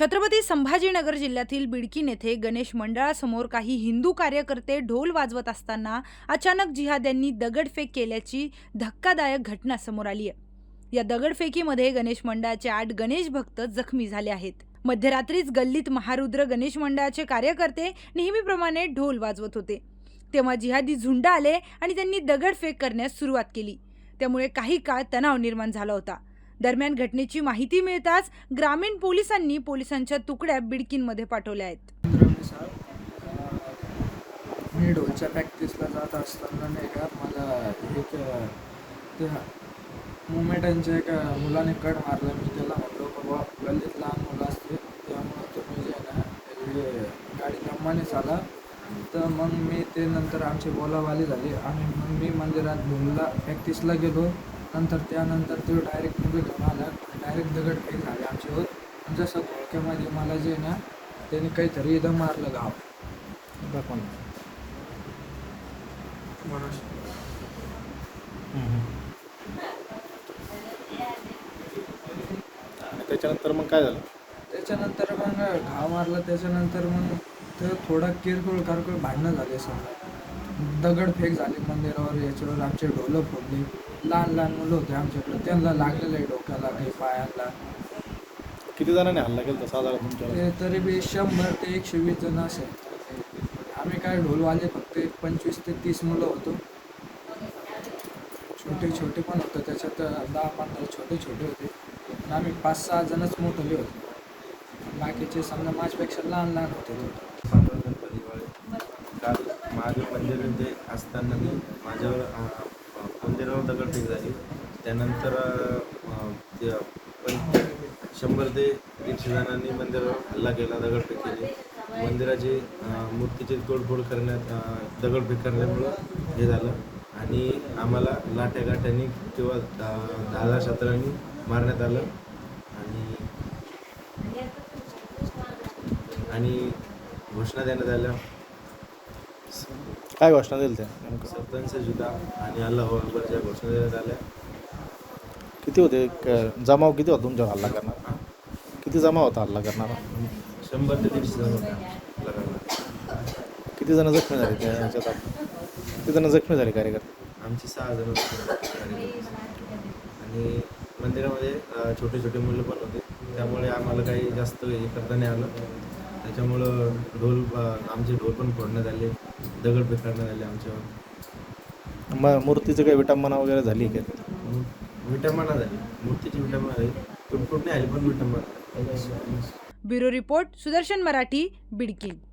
छत्रपती संभाजीनगर जिल्ह्यातील बिडकीन येथे गणेश मंडळासमोर काही हिंदू कार्यकर्ते ढोल वाजवत असताना अचानक जिहाद्यांनी दगडफेक केल्याची धक्कादायक घटना समोर आली आहे. या दगडफेकीमध्ये गणेश मंडळाचे आठ गणेश भक्त जखमी झाले आहेत. मध्यरात्रीच गल्लीत महारुद्र गणेश मंडळाचे कार्यकर्ते नेहमीप्रमाणे ढोल वाजवत होते. तेव्हा जिहादी झुंड आले आणि त्यांनी दगडफेक करण्यास सुरुवात केली. त्यामुळे काही काळ तणाव निर्माण झाला होता. दरम्यान घटनेची माहिती मिळताच ग्रामीण पोलिसांनी पोलिसांच्या तुकड्या बिडकीनमध्ये पाठवल्या आहेत. मी ढोलच्या प्रॅक्टिसला जात असताना नाही का मला एक अ, ते मुमेंटांच्या एका मुलाने कट मारला. मी त्याला म्हटलो बाबा गल्लीत लहान मुलं असते त्यामुळं तुम्ही जे ना हे गाडी दमाने चाला. तर मग मी ते नंतर आमची बोलावाली झाली आणि मग मी मंदिरात ढोलला प्रॅक्टिसला गेलो. नंतर त्यानंतर तो डायरेक्ट मुलं घेऊन आला. डायरेक्ट दगड फेक झाले आमच्यावर. आणि जसं घोळक्यामध्ये मला जे आहे ना त्याने काहीतरी इथं मारलं गाव. दाखवा ना. म्हणून हम्म. आणि त्याच्यानंतर मग काय झालं? त्याच्यानंतर मग घाव मारला. त्याच्यानंतर मग तर थोडा किरकोळ कारकोळ भांडणं झाले समजा दगडफेक झाली मंदिरावर याच्यावर आमचे ढोलं फोडले. लहान लहान मुलं होते आमच्याकडे. त्यांना लागलेलं आहे डोक्याला काही पायाला किती जणांनी हल्ला केला होता साधारण तुमच्यावर? ते तरी बी शंभर ते एकशे वीस जण असेल आम्ही काय ढोलवाले फक्त एक पंचवीस ते तीस मुलं होतो. छोटे छोटे पण होतं. त्याच्यात दहा पंधरा छोटे छोटे होते. आणि आम्ही पाच सहा जणच मोठले होते. बाकीचे समजा माझ्यापेक्षा लहान लहान होते ते. पांडुरंग गणपती दिवाळी काल मागे मंदिरामध्ये असताना मी माझ्यावर अ, मंदिरावर दगडफेक झाली. त्यानंतर ते पण शंभर ते दीडशे जणांनी मंदिरावर हल्ला केला दगडफेक केली. मंदिराची मूर्तीची तोडफोड करण्यात दगडफेक करण्यामुळं हे झालं. आणि आम्हाला लाट्या गाठ्यांनी किंवा दा- दहा शस्त्रांनी मारण्यात आलं. आणि आणि घोषणा देण्यात आल्या. काय घोषणा दिली त्या? नेमकं जुदा आणि अल्लाह अकबरच्या घोषणा देण्यात आल्या. किती होते? जमाव किती होता तुमच्यावर हल्ला करणार? किती जमाव होता हल्ला करणारा? शंभर ते दीडशे जण होते लग्नाला. किती जण जखमी झाले त्या ह्याच्यात? किती जण जखमी झाले कार्यकर्ते? आमची सहा जण होते आणि मंदिरामध्ये अ, छोटे छोटे मुलं पण होते. त्यामुळे आम्हाला काही जास्त हे करता नाही आलं. त्याच्यामुळं ढोल अ, आमचे ढोल पण फोडण्यात आले. दगडफेक करण्यात आले आमच्यावर. मग मूर्तीचं काही विटंबना वगैरे झाली का? मू- विटंबना झाली. मूर्तीची विटंबना झाली. तुटफुट नाही आली पण विटंबना. झाली ब्युरो रिपोर्ट सुदर्शन मराठी बिडकीन